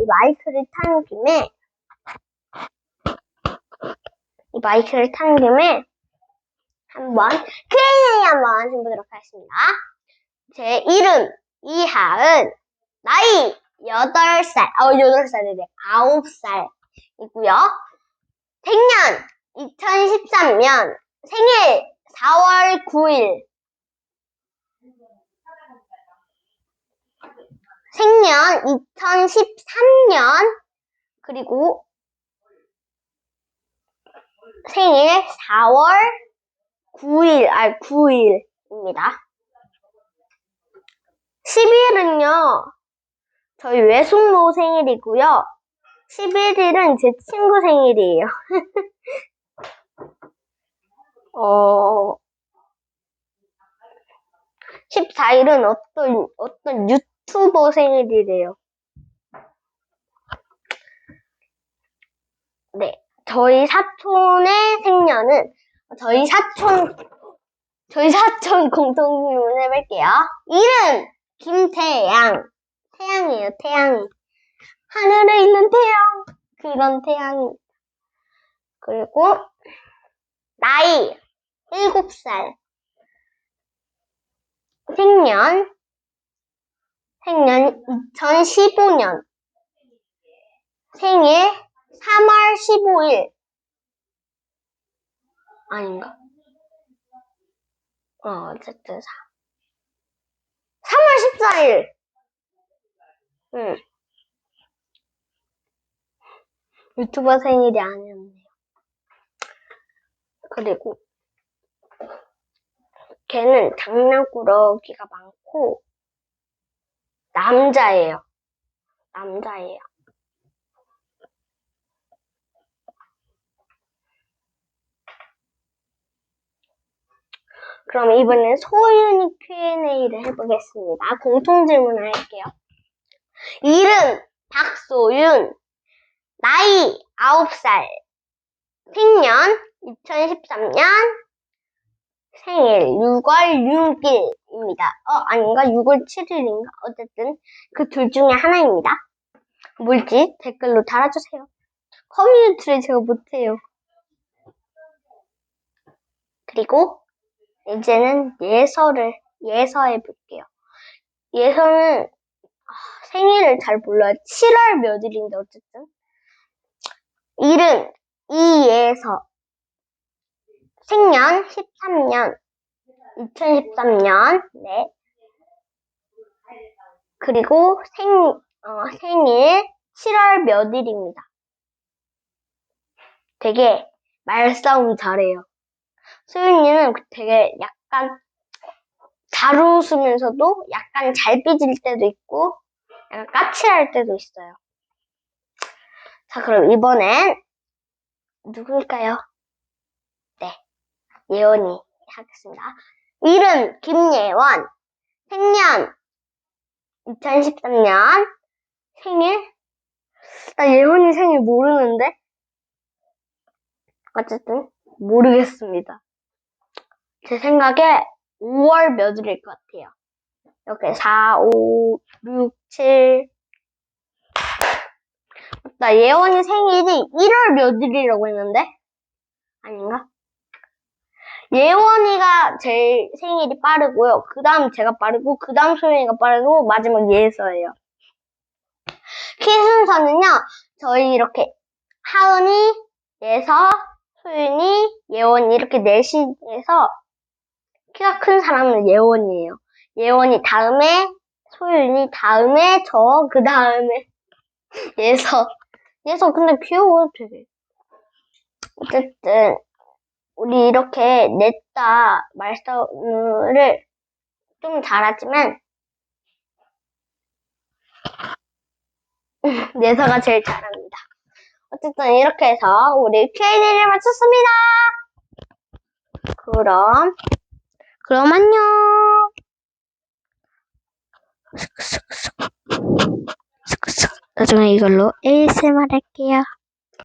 이 마이크를 탄 김에 이 마이크를 탄 김에 한번 Q&A 한번 해보도록 하겠습니다. 제 이름 이하은 나이 8살, 어 8살이래 9살이고요. 생년 2013년 생일 4월 9일 생년 2013년 그리고 생일 4월 9일, 아, 9일입니다. 10일은요, 저희 외숙모 생일이고요. 11일은 제 친구 생일이에요. 어, 14일은 어떤, 어떤 유 튜버 생일이래요. 네. 저희 사촌의 생년은 저희 사촌 저희 사촌 공통 질문 해볼게요. 이름 김태양 태양이에요 태양이 하늘에 있는 태양 그런 태양이 그리고 나이 7살 생년 생년 2015년 생일 3월 15일. 아닌가? 어, 어쨌든 4. 3월 14일. 응. 유튜버 생일이 아니었네요. 그리고 걔는 장난꾸러기가 많고 남자예요. 남자예요. 그럼 이번엔 소윤이 Q&A를 해보겠습니다. 공통 질문을 할게요. 이름 박소윤 나이 9살 생년 2013년 생일 6월 6일 입니다. 어 아닌가? 6월 7일인가? 어쨌든 그 둘 중에 하나입니다. 뭘지 댓글로 달아주세요. 커뮤니티를 제가 못해요. 그리고 이제는 예서를 예서해 볼게요. 예서는 아, 생일을 잘 몰라요. 7월 몇 일인데 어쨌든 이름 이예서 생년 13년 2013년 네 그리고 생 어, 생일 7월 몇 일입니다. 되게 말싸움 잘해요. 소윤이는 되게 약간 잘 웃으면서도 약간 잘 삐질 때도 있고 약간 까칠할 때도 있어요. 자, 그럼 이번엔 누굴까요? 네, 예원이 하겠습니다. 이름 김예원, 생년 2013년, 생일 나 예원이 생일 모르는데 어쨌든 모르겠습니다. 제 생각에 5월 몇일일 것 같아요. 이렇게 4, 5, 6, 7. 나 예원이 생일이 1월 몇일이라고 했는데? 아닌가? 예원이가 제일 생일이 빠르고요. 그 다음 제가 빠르고, 그 다음 소연이가 빠르고, 마지막 예서예요. 키 순서는요, 저희 이렇게 하은이, 예서, 소윤이, 예원이 이렇게 넷이서 키가 큰 사람은 예원이에요. 예원이 다음에 소윤이 다음에 저 그 다음에 예서 예서 근데 귀여워 되게. 어쨌든 우리 이렇게 냈다 말싸움을 좀 잘하지만 예서가 제일 잘합니다. 어쨌든 이렇게 해서 우리 Q&A를 마쳤습니다. 그럼 그럼 안녕. 나중에 이걸로 ASMR 할게요.